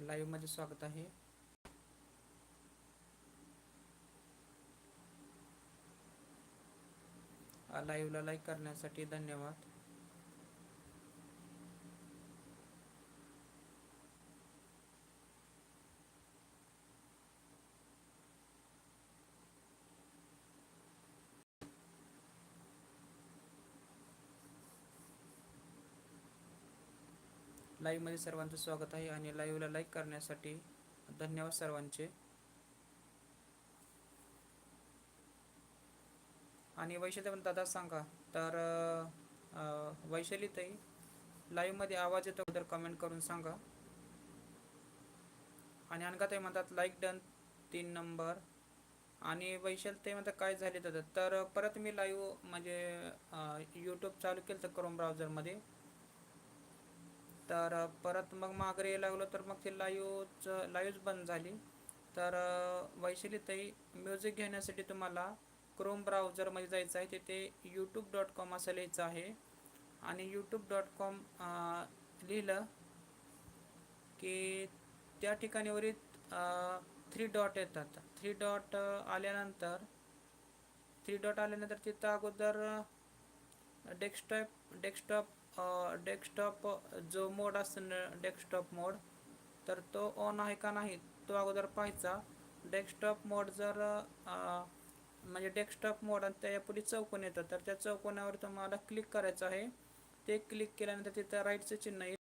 लाईव्हमध्ये स्वागत आहे. लाईव्हला लाईक करण्यासाठी धन्यवाद. लाईव्हमध्ये सर्वांचं स्वागत आहे आणि लाईव्हला लाईक करण्यासाठी धन्यवाद सर्वांचे. आणि वैशाली पण दादा सांगा तर वैशालीतही वैशाली लाईव्हमध्ये आवाज येतो तर कमेंट करून सांगा. आणि अनका म्हणतात लाईक डन तीन नंबर आणि वैशाल ते म्हणतात काय झाले दादा? तर परत मी लाईव्ह म्हणजे यूट्यूब चालू केलं तर क्रोम ब्राउझरमध्ये तर परत मग मागं यायला लागलो तर मग ते लाईवच लाईव्हच बंद झाली. तर अ, म्युझिक घेण्यासाठी तुम्हाला क्रोम ब्राउझरमध्ये जायचं आहे. तिथे यूट्यूब डॉट कॉम असं लिहायचं आहे. आणि यूट्यूब डॉट कॉम लिहिलं की त्या ठिकाणीवरील थ्री डॉट येतात. थ्री डॉट आल्यानंतर थ्री डॉट आल्यानंतर तिथं अगोदर डेस्कटॉप डेस्कटॉप डेस्कटॉप जो मोड असतो डेस्कटॉप मोड तर तो ऑन आहे का नाही तो अगोदर पाहायचा. डेस्कटॉप मोड जर म्हणजे डेस्कटॉप मोड आणि त्या पुढे चौकोन येतं तर त्या चौकोनावर तुम्हाला क्लिक करायचं आहे. ते क्लिक केल्यानंतर तिथं राईटचं चिन्ह येईल.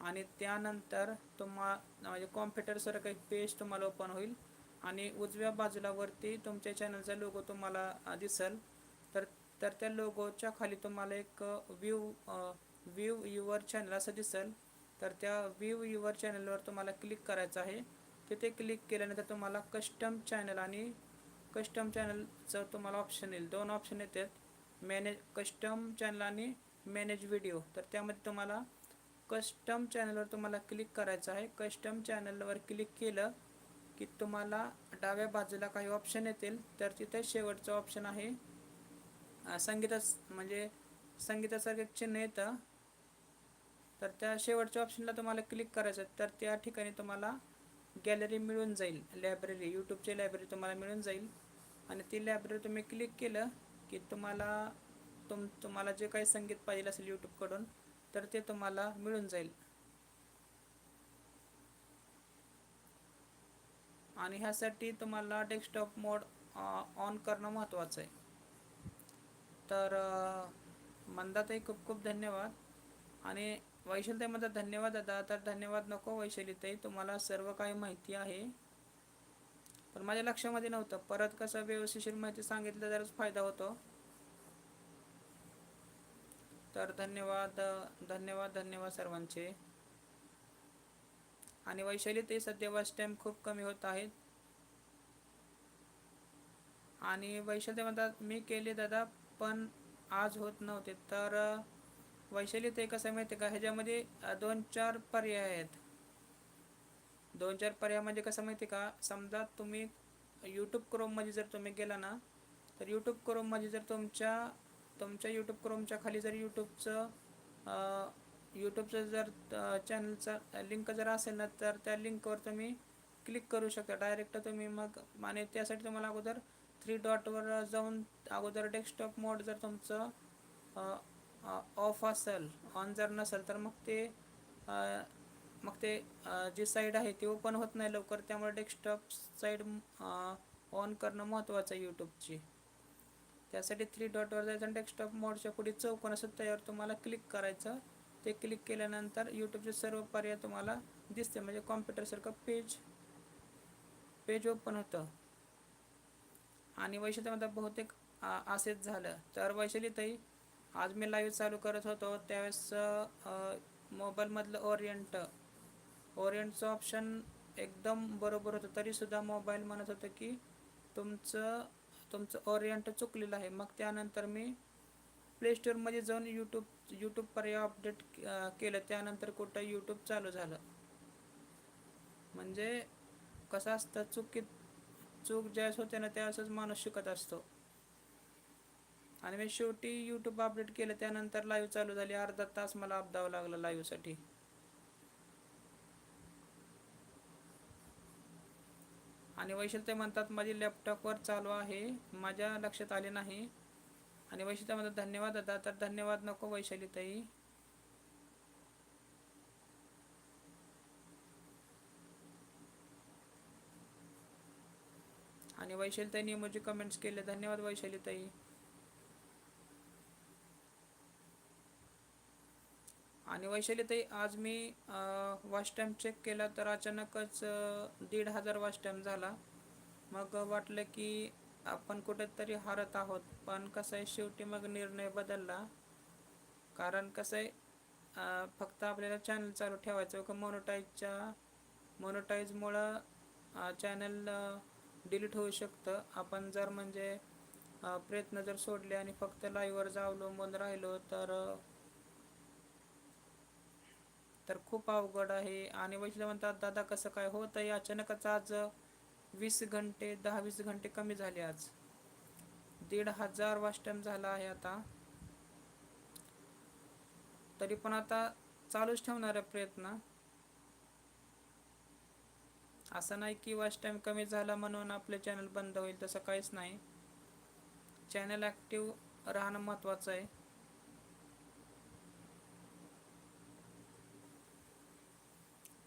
आणि त्यानंतर तुम्हा म्हणजे कॉम्प्युटरसारखं एक पेज तुम्हाला ओपन होईल. आणि उजव्या बाजूला वरती तुमच्या चॅनलचा लोगो तुम्हाला दिसेल. तर तर त्या लोगोच्या खाली तुम्हाला एक व्ह्यू व्ह्यू युवर चॅनल असं दिसेल. तर त्या व्ह्यू युवर चॅनलवर तुम्हाला क्लिक करायचं आहे. तिथे क्लिक केल्यानंतर तुम्हाला कस्टम चॅनल आणि कस्टम चॅनलचं तुम्हाला ऑप्शन येईल. दोन ऑप्शन येतात. मॅनेज कस्टम चॅनल आणि मॅनेज व्हिडिओ तर त्यामध्ये तुम्हाला कस्टम चॅनलवर तुम्हाला क्लिक करायचं आहे. कस्टम चॅनलवर क्लिक केलं की तुम्हाला डाव्या बाजूला काही ऑप्शन येतील. तर तिथे शेवटचं ऑप्शन आहे. संगीता संगीतास म्हणजे संगीतासारखं चिन्ह येतं. तर त्या शेवटच्या ऑप्शनला तुम्हाला क्लिक करायचं आहे. तर त्या ठिकाणी तुम्हाला गॅलरी मिळून जाईल. लायब्ररी यूट्यूबची लायब्ररी तुम्हाला मिळून जाईल. आणि ती लायब्ररी तुम्ही क्लिक केलं की तुम्हाला तुम तुम्हाला जे काही संगीत पाहिजे असेल यूट्यूबकडून तर ते तुम्हाला मिळून जाईल. आणि ह्यासाठी तुम्हाला डेस्कटॉप मोड ऑन करणं महत्त्वाचं आहे. तर मंदाताई खूप खूप धन्यवाद. आणि वैशालीताई म्हणतात धन्यवाद दादा. तर धन्यवाद नको वैशालीताई तुम्हाला सर्व काही माहिती आहे. पण माझ्या लक्षामध्ये नव्हतं. परत कसं व्यवस्थिशीर माहिती सांगितलं तरच फायदा होतो. तर धन्यवाद धन्यवाद धन्यवाद सर्वांचे. आणि वैशाली ते सध्या बस टाईम खूप कमी होत आहेत आणि वैशाली म्हणतात मी केले दादा पण आज होत नव्हते. तर वैशाली ते कसं आहे माहिती आहे का? ह्याच्यामध्ये दोन चार पर्याय आहेत. दोन चार पर्याय म्हणजे कसं माहिती आहे का? समजा तुम्ही यूट्यूब क्रोममध्ये जर तुम्ही गेला ना तर यूट्यूब क्रोममध्ये जर तुमच्या तुमच्या यूट्यूब क्रोमच्या खाली जर यूट्यूबचं यूट्यूबचं जर चॅनलचा लिंक जर असेल ना तर त्या लिंकवर तुम्ही क्लिक करू शकता. डायरेक्ट तुम्ही मग आणि त्यासाठी तुम्हाला अगोदर थ्री डॉटवर जाऊन अगोदर डेस्कटॉप मोड जर तुमचं ऑफ असेल ऑन जर नसेल तर मग ते मग ते जी साईड आहे ती ओपन होत नाही लवकर. त्यामुळे डेस्कटॉप साईड ऑन करणं महत्त्वाचं आहे यूट्यूबची त्यासाठी थ्री डॉटवर जायचं आणि डेस्कटॉप मोडच्या पुढे चौकोन असं त्यावर तुम्हाला क्लिक करायचं. ते क्लिक केल्यानंतर यूट्यूबचे सर्व पर्याय तुम्हाला दिसते. म्हणजे कॉम्प्युटरसारखं पेज पेज ओपन होतं. आणि वैशालीमध्ये बहुतेक आ, असेच झालं. तर वैशालीतही आज मी लाईव्ह चालू करत होतो त्यावेळेस मोबाईलमधलं ओरिएंट ओरिएंटचं ऑप्शन एकदम बरोबर होतं. तरीसुद्धा मोबाईल म्हणत होतं की तुमचं तुमचं ओरिएंट चुकलेलं आहे. मग त्यानंतर मी प्ले स्टोअरमध्ये जाऊन यूट्यूब यूट्यूब पर्याय अपडेट केलं. त्यानंतर कुठं यूट्यूब चालू झालं. म्हणजे कसं असतं चुकीत चूक ज्यावेळेस होते ना त्यावेळेसच माणूस शिकत असतो. आणि मी शेवटी यूट्यूब अपडेट केलं त्यानंतर लाईव्ह चालू झाली. अर्धा तास मला अपदावं लागलं लाईव्हसाठी आणि वैशाली ते म्हणतात माझी लॅपटॉपवर चालू आहे. माझ्या लक्षात आले नाही. आणि वैशाली म्हणतात धन्यवाद दादा. तर धन्यवाद नको वैशाली ताई. आणि वैशाली त्यांनी म्हणजे कमेंट्स केले. धन्यवाद वैशाली आणि वैशाली ताई आज मी वॉच टाईम चेक केला तर अचानकच दीड हजार वॉच टाईम झाला. मग वाटलं की आपण कुठेतरी हारत आहोत पण कसं आहे शेवटी मग निर्णय बदलला. कारण कसं आहे फक्त आपल्याला चॅनल चालू ठेवायचं का मोनोटाईजच्या मोनोटाईजमुळं चॅनल डिलीट होऊ शकतं. आपण जर म्हणजे प्रयत्न जर सोडले आणि फक्त लाईव्हवर जर अवलंबून राहिलो तर तर खूप अवघड आहे. आणि वैशिष्ट्य म्हणतात दादा कसं काय होत? आहे अचानकच आज वीस घंटे दहा वीस घंटे कमी झाले आज. दीड हजार वाष्टम झाला आहे आता. तरी पण आता चालूच ठेवणार आहे प्रयत्न. असं नाही की वॉच टाईम कमी झाला म्हणून आपले चॅनल बंद होईल तसं काहीच नाही. चॅनल ॲक्टिव्ह राहणं महत्त्वाचं आहे.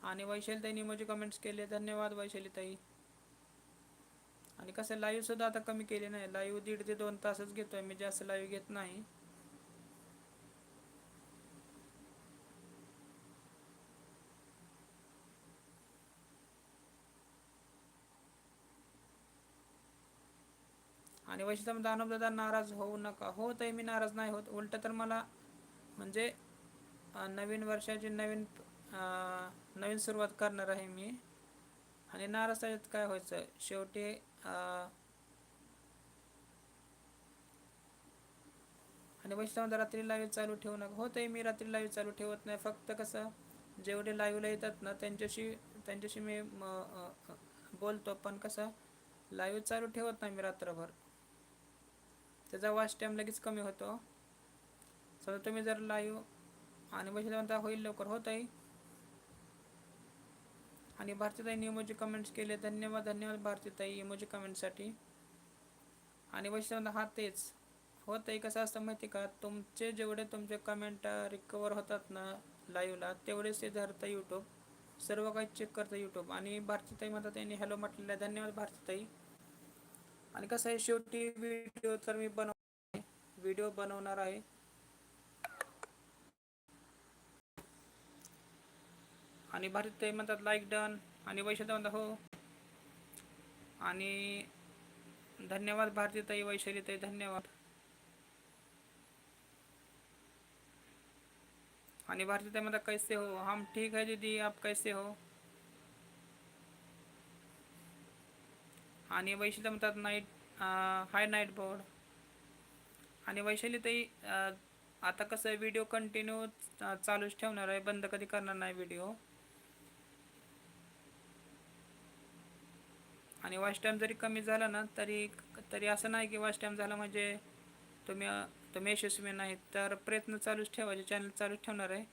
आणि वैशाली ताईने कमेंट्स केले. धन्यवाद वैशाली ताई आणि कसं लाईव्ह सुद्धा आता कमी केले नाही. लाईव्ह दीड ते दोन तासच घेतोय. मी जास्त लाईव्ह घेत नाही. आणि वैशिष्ट्य दानव दादा नाराज होऊ नका. हो ताई मी नाराज नाही होत. उलट तर मला म्हणजे नवीन वर्षाची नवीन नवीन सुरुवात करणार आहे मी. आणि नाराज त्याच्यात काय व्हायचं? शेवटी आणि वैष्णव रात्री लाईव्ह चालू ठेवू नका हो ताई मी रात्री लाईव्ह चालू ठेवत नाही. फक्त कसं जेवढे लाईव्हला येतात ना त्यांच्याशी त्यांच्याशी मी बोलतो. पण कसं लाईव्ह चालू ठेवत नाही मी रात्रभर. त्याचा वॉच टाईम लगेच कमी होतो. समजा तुम्ही जर लाईव्ह आणि बसल्या म्हणता होईल लवकर होत आहे आणि भारतीताईंनी इमोजी कमेंट्स केले. धन्यवाद धन्यवाद भारतीताई इमोजी कमेंटसाठी आणि वैष्णव हा तेच. हो आहे कसं असतं माहिती का? तुमचे जेवढे तुमचे कमेंट रिकवर होतात ना लाईव्हला तेवढेच ते धरतं यूट्यूब सर्व काही चेक करतं यूट्यूब आणि भारतीताई म्हणतात त्यांनी हॅलो म्हटलेलं आहे. धन्यवाद भारतीताई. आणि कसं आहे शेवटी व्हिडिओ तर मी बनव व्हिडिओ बनवणार आहे. आणि भारत ते म्हणतात लाईक डन आणि वैशाली म्हणतात हो आणि धन्यवाद भारती ताई वैशाली ताई धन्यवाद. आणि भारती ताई म्हणतात कैसे हो? हम ठीक है दीदी आप कैसे हो? आणि वैशाली म्हणतात नाईट हाय नाईट बोर्ड आणि वैशाली ताई आता कसं व्हिडिओ कंटिन्यू चालूच ठेवणार आहे बंद कधी करणार नाही व्हिडिओ आणि वॉच टाईम जरी कमी झाला ना तरी तरी असं नाही की वॉच टाईम झाला म्हणजे तुम्ही तुम्ही यशस्वी नाही तर प्रयत्न चालूच ठेवायचे चॅनल चालूच ठेवणार आहे.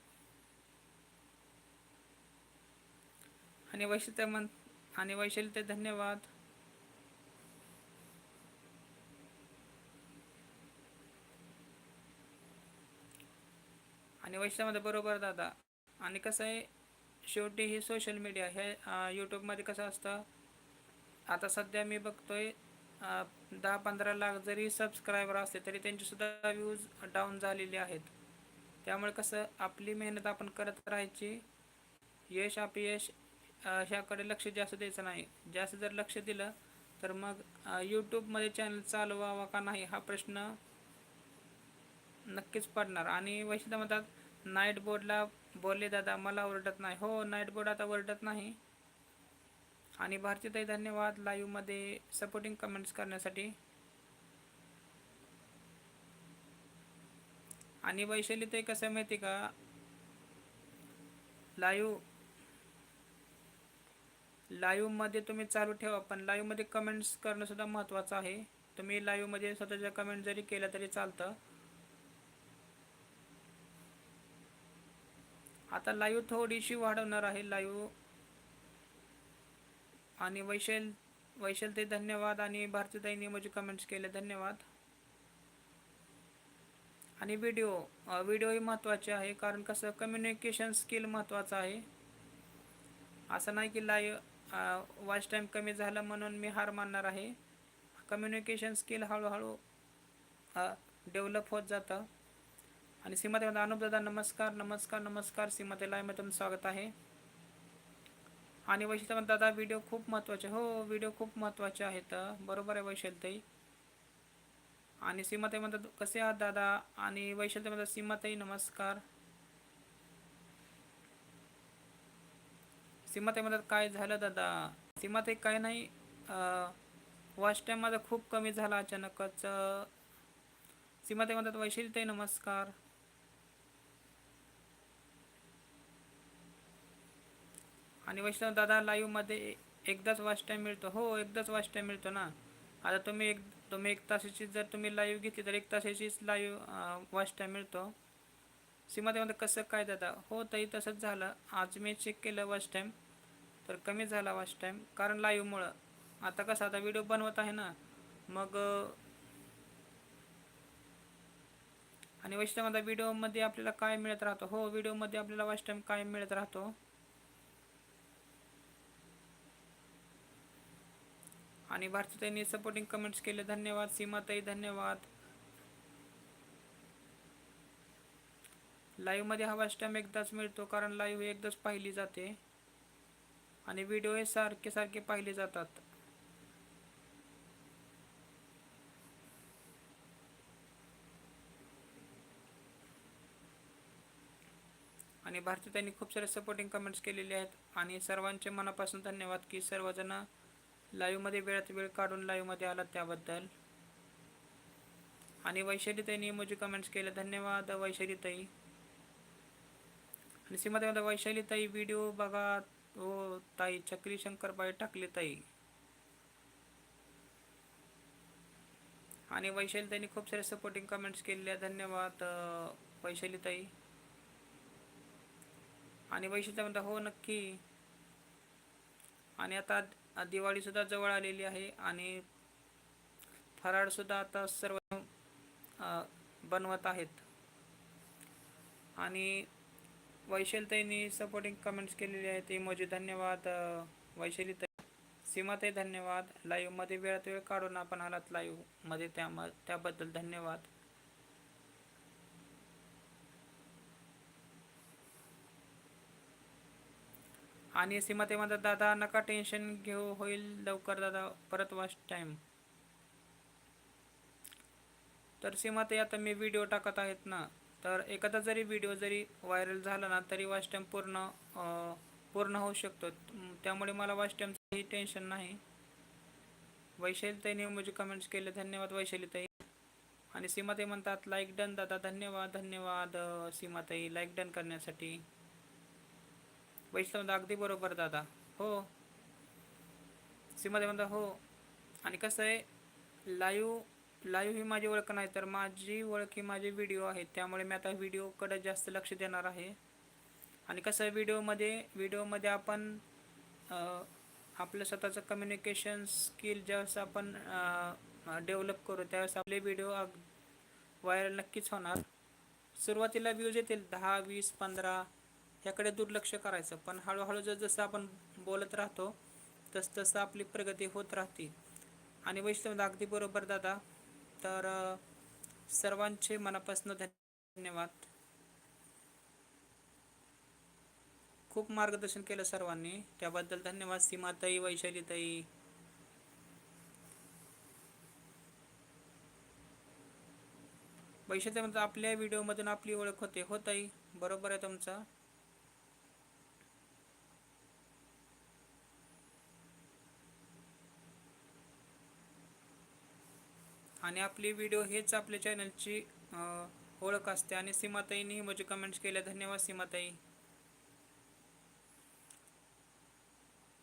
आणि वैशिष्ट्य म्हण आणि वैशाली ते धन्यवाद. आणि वैशामध्ये बरोबर दादा. आणि कसं आहे शेवटी ही सोशल मीडिया हे यूट्यूबमध्ये कसं असतं आता सध्या मी बघतोय दहा पंधरा लाख जरी सबस्क्रायबर असले तरी त्यांचीसुद्धा व्ह्यूज डाऊन झालेले आहेत. त्यामुळे कसं आपली मेहनत आपण करत राहायची यश अपयश ह्याकडे लक्ष जास्त द्यायचं नाही. जास्त जर लक्ष दिलं तर मग यूट्यूबमध्ये चॅनल चालवावा का नाही हा प्रश्न नक्कीच पडणार. आणि वैशिष्ट्य म्हणतात नाईट बोर्डला बोलले दादा मला ओरडत नाही. हो नाईट बोर्ड आता ओरडत नाही. आणि भारतीताई धन्यवाद लाईव्हमध्ये सपोर्टिंग कमेंट्स करण्यासाठी. आणि वैशाली ते कसं आहे माहिती का? लाईव्ह लाईव्हमध्ये तुम्ही चालू ठेवा पण लाईव्हमध्ये कमेंट्स करणं सुद्धा महत्त्वाचं आहे. तुम्ही लाईव्हमध्ये स्वतःच्या कमेंट जरी केल्या तरी चालतं. आता लाईव्ह थोडीशी वाढवणार आहे. लाईव्ह आणि वैशल वैशल ते धन्यवाद. आणि भारतीताईंनी म्हणजे कमेंट्स केले. धन्यवाद. आणि व्हिडिओ व्हिडिओही महत्त्वाचे आहे कारण कसं कम्युनिकेशन स्किल महत्त्वाचं आहे. असं नाही की लाईव्ह वॉच टाईम कमी झाला म्हणून मी हार मानणार आहे. कम्युनिकेशन स्किल हळूहळू डेव्हलप होत जातं. आणि सीमातेमध्ये अनुपदादा नमस्कार नमस्कार नमस्कार. सीमातेला मी तुमचं स्वागत आहे. आणि वैशिष्ट्य दादा व्हिडिओ खूप महत्त्वाचे हो व्हिडिओ खूप महत्त्वाचे आहेत. बरोबर आहे वैशालताई आणि सीमाताई म्हणतात कसे आहात दादा? आणि वैशालताई म्हणतात सीमाताई नमस्कार. सीमाताई म्हणतात काय झालं दादा? सीमाताई काय नाही. वॉच टाईम माझा खूप कमी झाला अचानकच. सीमाताई म्हणतात वैशिलताई नमस्कार. आणि वैष्णव दादा लाईव्हमध्ये एकदाच वॉच टाईम मिळतो. हो एकदाच वॉच टाईम मिळतो ना. आता तुम्ही एक तुम्ही एक तासाची जर तुम्ही लाईव्ह घेतली तर एक तासाचीच लाईव्ह वॉच टाईम मिळतो. सीमातेमध्ये कसं काय दादा? हो तरी तसंच झालं. आज मी चेक केलं वॉच टाईम तर कमी झाला वॉच टाईम कारण लाईव्हमुळं आता कसं आता व्हिडिओ बनवत आहे ना. मग आणि वैष्णवमध्ये व्हिडिओमध्ये आपल्याला काय मिळत राहतो? हो व्हिडिओमध्ये आपल्याला वॉच टाईम काय मिळत राहतो? आणि भारतीताईंनी सपोर्टिंग कमेंट्स केले. धन्यवाद. सीमाताई धन्यवाद. लाईव्हमध्ये हवा स्टॅम्प एकदाच मिळतो कारण लाईव्ह एकदाच पाहिली जाते. आणि व्हिडिओ हे सारखे सारखे पाहिले जातात. आणि भारतीताईंनी खूप सारे सपोर्टिंग कमेंट्स केलेले आहेत. आणि सर्वांचे मनापासून धन्यवाद की सर्वजण लाईव्हमध्ये वेळात वेळ काढून लाईव्हमध्ये आलात त्याबद्दल. आणि वैशालीताईंनी मुझे कमेंट्स केले. धन्यवाद वैशालीताई. आणि सीमाताईमध्ये वैशालीताई व्हिडिओ बघा. हो ताई चक्री शंकरबाई टाकले ताई. आणि वैशालीताईंनी खूप सारे सपोर्टिंग कमेंट्स केलेले. धन्यवाद वैशालीताई. आणि वैशालीताईमध्ये हो नक्की. आणि आता दिवाळीसुद्धा जवळ आलेली आहे आणि फराळसुद्धा आता सर्व बनवत आहेत. आणि वैशलताईंनी सपोर्टिंग कमेंट्स केलेले आहेत. इमोजी धन्यवाद. वैशालीताई सीमाताई धन्यवाद. लाईव्हमध्ये वेळात वेळ काढून आपण आलात. लाईव्हमध्ये त्या त्याबद्दल धन्यवाद. आणि सीमा ते म्हणतात दादा नका टेन्शन घेऊ होईल लवकर दादा परत वाच टाईम तर सीमाते आता मी व्हिडिओ टाकत आहेत ना तर एखादा जरी व्हिडिओ जरी व्हायरल झाला ना तरी वाच टाईम पूर्ण पूर्ण होऊ शकतो. त्यामुळे मला वाच टाईमचंही टेन्शन नाही. वैशालीताईने म्हणजे कमेंट्स केले. धन्यवाद वैशालीताई आणि सीमाताई म्हणतात लाईक डन दादा. धन्यवाद धन्यवाद सीमाताई लाईक डन करण्यासाठी. वैष्णव अगदी बरोबर दादा. हो. सीमाते म्हणता हो. आणि कसं आहे लाईव्ह लाईव्ह ही माझी ओळख नाही तर माझी ओळख ही माझे व्हिडिओ आहेत. त्यामुळे मी आता व्हिडिओकडे जास्त लक्ष देणार आहे. आणि कसं आहे व्हिडिओमध्ये व्हिडिओमध्ये आपण आपलं स्वतःचं कम्युनिकेशन स्किल ज्यावेळेस आपण डेव्हलप करू त्यावेळेस आपले व्हिडिओ अग व्हायरल नक्कीच होणार. सुरुवातीला व्ह्यूज येतील दहा वीस पंधरा ह्याकडे दुर्लक्ष करायचं. पण हळूहळू जर जसं आपण बोलत राहतो तस तसं आपली प्रगती होत राहते. आणि वैष्णव अगदी बरोबर दादा. तर सर्वांचे मनापासून धन्यवाद. खूप मार्गदर्शन केलं सर्वांनी. त्याबद्दल धन्यवाद सीमाताई वैशालीताई. वैशालीमध्ये आपल्या व्हिडिओमधून आपली ओळख होते. होताई बरोबर आहे तुमचा. आणि आपली व्हिडिओ हेच आपल्या चॅनलची ओळख असते. आणि सीमाताईंनी म्हणजे कमेंट्स केल्या. धन्यवाद सीमाताई.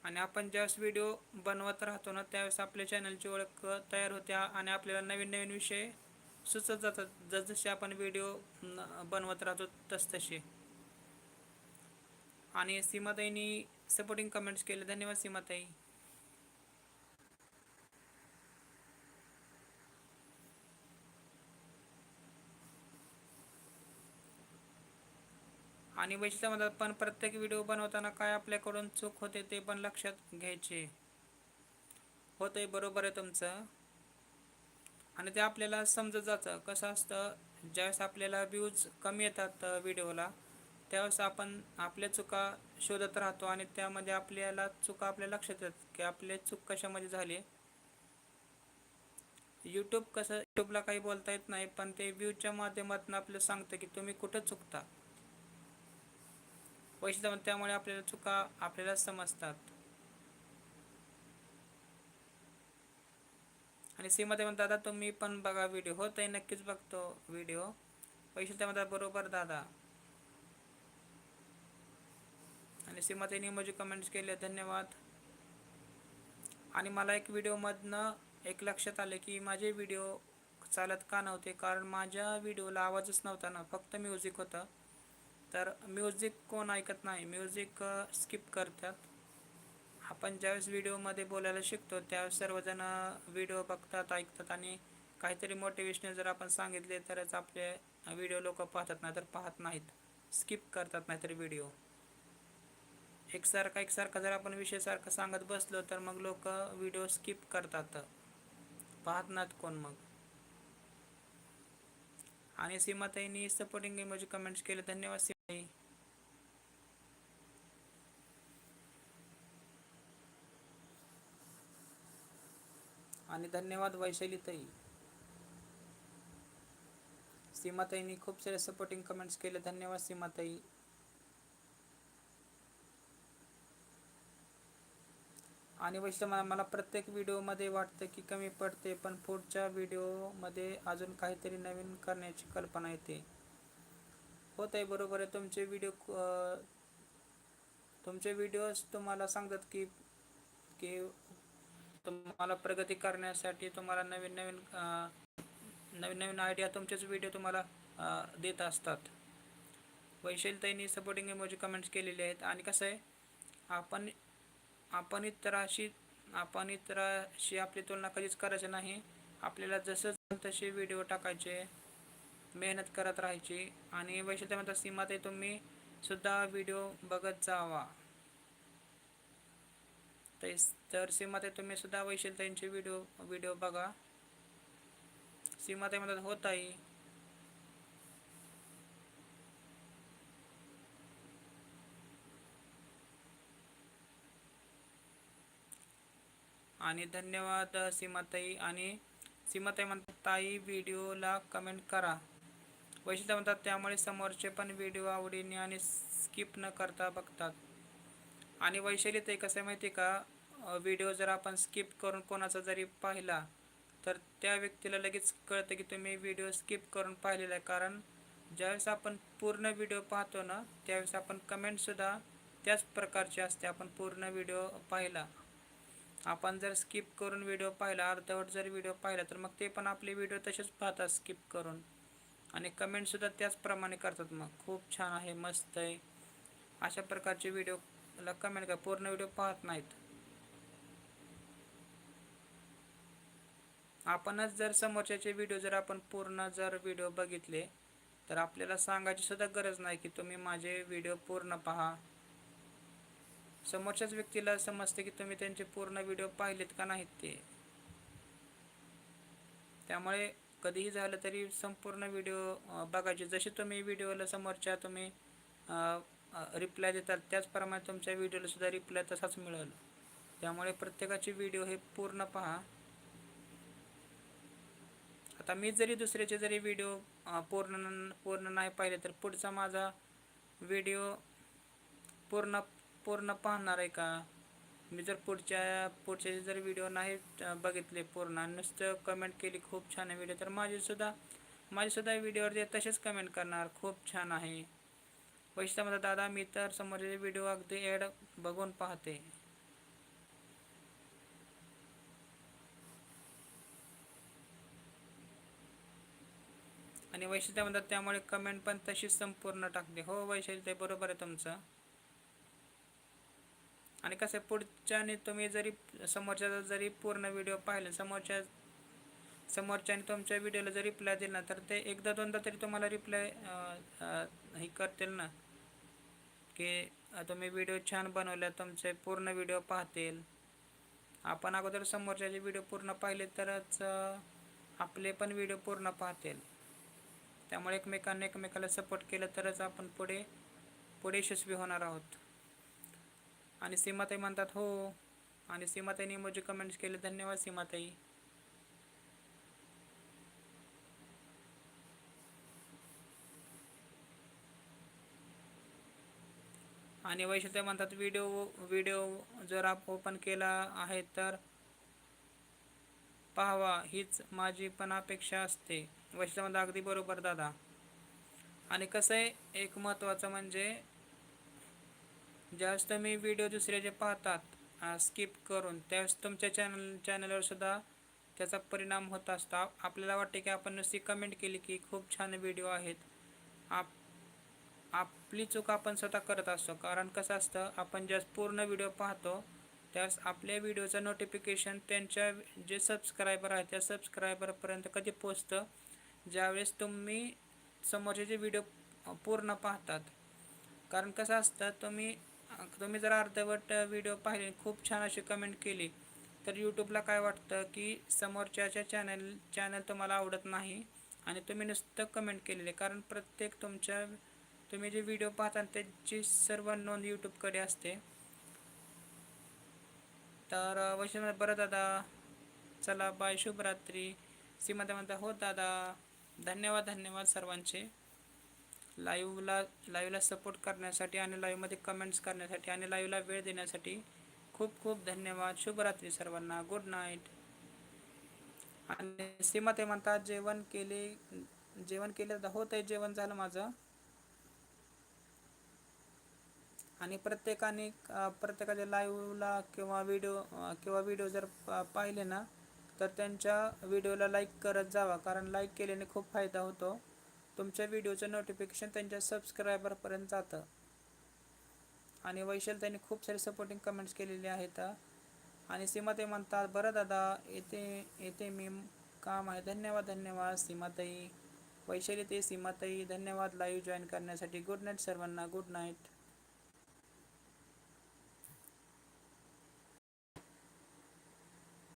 आणि आपण ज्यावेळेस व्हिडिओ बनवत राहतो ना त्यावेळेस आपल्या चॅनलची ओळख तयार होते. आणि आपल्याला नवीन नवीन विषय सुचत जातात. जसजसे आपण व्हिडिओ बनवत राहतो तसतसे आणि सीमाताईंनी सपोर्टिंग कमेंट्स केले. धन्यवाद सीमाताई. आणि वैशिष्ट्य म्हणतात पण प्रत्येक व्हिडिओ बनवताना काय आपल्याकडून चूक होते ते पण लक्षात घ्यायचे. होतंय बरोबर आहे तुमचं. आणि ते आपल्याला समजत जातं. कसं असतं ज्यावेळेस आपल्याला व्ह्यूज कमी येतात व्हिडिओला त्यावेळेस आपण आपल्या चुका शोधत राहतो आणि त्यामध्ये आपल्याला चुका आपल्या लक्षात येतात की आपले चूक कशामध्ये झाली यूट्यूब कसं यूट्यूबला काही बोलता येत नाही पण ते व्ह्यूच्या माध्यमातून आपलं सांगतं की तुम्ही कुठं चुकता. वैशिष्ट्य त्यामुळे आपल्याला चुका आपल्याला समजतात. आणि सीमध्ये म्हणतात दादा तुम्ही पण बघा व्हिडिओ हो ते नक्कीच बघतो व्हिडिओ वैशिष्ट्य म्हणतात बरोबर दादा. आणि सीमाताईने म्हणजे कमेंट्स केले धन्यवाद. आणि मला एक व्हिडिओमधनं एक लक्षात आले की माझे व्हिडिओ चालत का नव्हते? कारण माझ्या व्हिडिओला आवाजच नव्हता ना. फक्त म्युझिक होतं. तर म्युझिक कोण ऐकत नाही म्युझिक स्किप करतात. आपण ज्यावेळेस व्हिडिओमध्ये बोलायला शिकतो त्यावेळेस सर्वजण व्हिडिओ बघतात ऐकतात आणि काहीतरी मोटिवेशनल जर आपण सांगितले तरच आपले व्हिडिओ लोक पाहतात नाही तर पाहत नाहीत. स्किप करतात नाहीतर व्हिडिओ. एकसारखा एकसारखा जर आपण विषयसारखं सांगत बसलो तर मग लोक व्हिडिओ स्किप करतात. पाहत नाहीत कोण मग. आणि सीमाताईंनी सपोर्टिंग इमोजी कमेंट्स केले. धन्यवाद. आणि धन्यवाद वैशालीताई. सीमाताईंनी खूप सारे सपोर्टिंग कमेंट्स केले धन्यवाद सीमाताई. आणि वैश्य मला मला प्रत्येक व्हिडिओमध्ये वाटतं की कमी पडते पण पुढच्या व्हिडिओमध्ये अजून काहीतरी नवीन करण्याची कल्पना येते. होत आहे बरोबर आहे. तुमचे व्हिडिओ तुमचे व्हिडिओज तुम्हाला सांगतात की की तुम्हाला प्रगती करण्यासाठी तुम्हाला नवीन नवीन नवीन नवीन आयडिया तुमचेच व्हिडिओ तुम्हाला देत असतात. वैशलताईंनी सपोर्टिंग इमोजी कमेंट्स केलेले आहेत. आणि कसं आहे आपण आपण इतराशी आपण इतराशी आपली तुलना कधीच करायची नाही. आपल्याला जसं तसे व्हिडिओ टाकायचे. मेहनत करत राहायची. आणि वैशिष्ट्य म्हणतात सीमाते तुम्ही सुद्धा व्हिडिओ बघत जावा. तर सीमाते तुम्ही सुद्धा वैशिष्ट्यांचे व्हिडिओ व्हिडिओ बघा. सीमाते म्हणतात होत आहे आणि धन्यवाद सीमाताई. आणि सीमाताई म्हणतात ताई व्हिडिओला कमेंट करा. वैशिष्ट्य म्हणतात त्यामुळे समोरचे पण व्हिडिओ आवडीने आणि स्किप न करता बघतात. आणि वैशाली ते कसं माहिती का? व्हिडिओ जर आपण स्किप करून कोणाचा जरी पाहिला तर त्या व्यक्तीला लगेच कळतं की तुम्ही व्हिडिओ स्किप करून पाहिलेला आहे. कारण ज्यावेळेस आपण पूर्ण व्हिडिओ पाहतो ना त्यावेळेस आपण कमेंटसुद्धा त्याच प्रकारची असते. आपण पूर्ण व्हिडिओ पाहिला. आपण जर स्किप करून व्हिडिओ पाहिला अर्धवट जर व्हिडिओ पाहिला तर मग ते पण आपले व्हिडिओ तसेच पाहतात स्किप करून. आणि कमेंटसुद्धा त्याचप्रमाणे करतात मग. खूप छान आहे मस्त आहे. अशा प्रकारचे व्हिडिओला कमेंट का पूर्ण व्हिडिओ पाहत नाहीत. आपणच जर समोरच्याचे व्हिडिओ जर आपण पूर्ण जर व्हिडिओ बघितले तर आपल्याला सांगायची सुद्धा गरज नाही की तुम्ही माझे व्हिडिओ पूर्ण पहा. समोरच्याच व्यक्तीला समजते की तुम्ही त्यांचे पूर्ण व्हिडिओ पाहिलेत का नाहीत ते. त्यामुळे कधीही झालं तरी संपूर्ण व्हिडिओ बघायचे जसे तुम्ही व्हिडिओला समोरच्या तुम्ही रिप्लाय देतात त्याचप्रमाणे तुमच्या व्हिडिओलासुद्धा रिप्लाय तसाच मिळेल. त्यामुळे प्रत्येकाचे व्हिडिओ हे पूर्ण पहा. आता मी जरी दुसऱ्याचे जरी व्हिडिओ पूर्ण पूर्ण नाही पाहिले तर पुढचा माझा व्हिडिओ पूर्ण पूर्ण पाहणार आहे का? मी जर पुढच्या पुढचे जर व्हिडिओ नाही बघितले पूर्ण नुसतं कमेंट केली खूप छान आहे व्हिडिओ तर माझेसुद्धा माझेसुद्धा व्हिडिओवर ते तसेच कमेंट करणार. खूप छान आहे. वैशिष्ट्यामध्ये दादा मी तर समोरचे व्हिडिओ अगदी ॲड बघून पाहते. आणि वैशिष्ट्यामध्ये त्यामुळे कमेंट पण तशीच संपूर्ण टाकते. हो वैशिष्ट्य ते बरोबर आहे तुमचं. आणि कसं आहे पुढच्याने तुम्ही जरी समोरच्याचा जरी पूर्ण व्हिडिओ पाहिले समोरच्या समोरच्याने तुमच्या व्हिडिओला जर रिप्लाय दिला तर ते एकदा दोनदा तरी तुम्हाला रिप्लाय हे करतील ना. की तुम्ही व्हिडिओ छान बनवला तुमचे पूर्ण व्हिडिओ पाहतील. आपण अगोदर समोरच्याचे व्हिडिओ पूर्ण पाहिले तरच आपले पण व्हिडिओ पूर्ण पाहतील. त्यामुळे एकमेकांना एकमेकाला सपोर्ट केलं तरच आपण पुढे पुढे यशस्वी होणार आहोत. आणि सीमाताई म्हणतात हो. आणि सीमाताईने इमोजी कमेंट्स केले धन्यवाद सीमाताई. आणि वैशिष्ट्य म्हणतात व्हिडिओ व्हिडिओ जर आप ओपन केला आहे तर पाहावा हीच माझी पण अपेक्षा असते. वैशिष्ट्य म्हणतात अगदी बरोबर दादा. आणि कसं आहे एक महत्त्वाचं म्हणजे ज्यावेळेस तुम्ही व्हिडिओ दुसऱ्याचे पाहतात स्किप करून त्यावेळेस तुमच्या चॅनल चॅनलवर सुद्धा त्याचा परिणाम होत असतो. आपल्याला वाटते की आपण नुसती कमेंट केली की खूप छान व्हिडिओ आहेत. आप आपली चूक आपण स्वतः करत असतो. कारण कसं असतं आपण ज्यावेळेस पूर्ण व्हिडिओ पाहतो त्यावेळेस आपल्या व्हिडिओचं नोटिफिकेशन त्यांच्या जे सबस्क्रायबर आहेत त्या सबस्क्रायबरपर्यंत कधी पोचतं ज्यावेळेस तुम्ही समोरचे जे व्हिडिओ पूर्ण पाहतात. कारण कसं असतं तुम्ही तुम्ही जर अर्धवट व्हिडिओ पाहिले खूप छान अशी कमेंट केली. तर यूट्यूबला काय वाटतं की समोरच्याच्या चॅनल चॅनल तुम्हाला आवडत नाही आणि तुम्ही नुसतं कमेंट केलेले कारण प्रत्येक तुमच्या तुम्ही जे व्हिडिओ पाहता त्याची सर्व नोंद यूट्यूबकडे असते. तर वैष्णव बरं दादा चला बाय शुभरात्री. सीमा म्हणता हो दादा. धन्यवाद धन्यवाद सर्वांचे. लाईव्हला लाईव्हला सपोर्ट करण्यासाठी आणि लाईव्हमध्ये कमेंट्स करण्यासाठी आणि लाईव्हला वेळ देण्यासाठी खूप खूप धन्यवाद. शुभरात्री सर्वांना. गुड नाईट आणि सीमा ते म्हणतात जेवण केले जेवण केले तर होत आहे जेवण झालं माझं. आणि प्रत्येकाने प्रत्येकाच्या लाईव्हला किंवा व्हिडिओ किंवा व्हिडिओ जर प- पाहिले ना तर त्यांच्या व्हिडिओला लाईक करत जावा. कारण लाईक केल्याने खूप फायदा होतो. तुमच्या व्हिडिओचं नोटिफिकेशन त्यांच्या सबस्क्रायबरपर्यंत जातं. आणि वैशल त्यांनी खूप सारे सपोर्टिंग कमेंट्स केलेले आहेत. आणि सीमाताई म्हणतात बरं दादा येते येते मी काम आहे. धन्यवाद धन्यवाद सीमाताई वैशाली ते सीमाताई धन्यवाद लाईव्ह जॉईन करण्यासाठी. गुड नाईट सर्वांना. Good night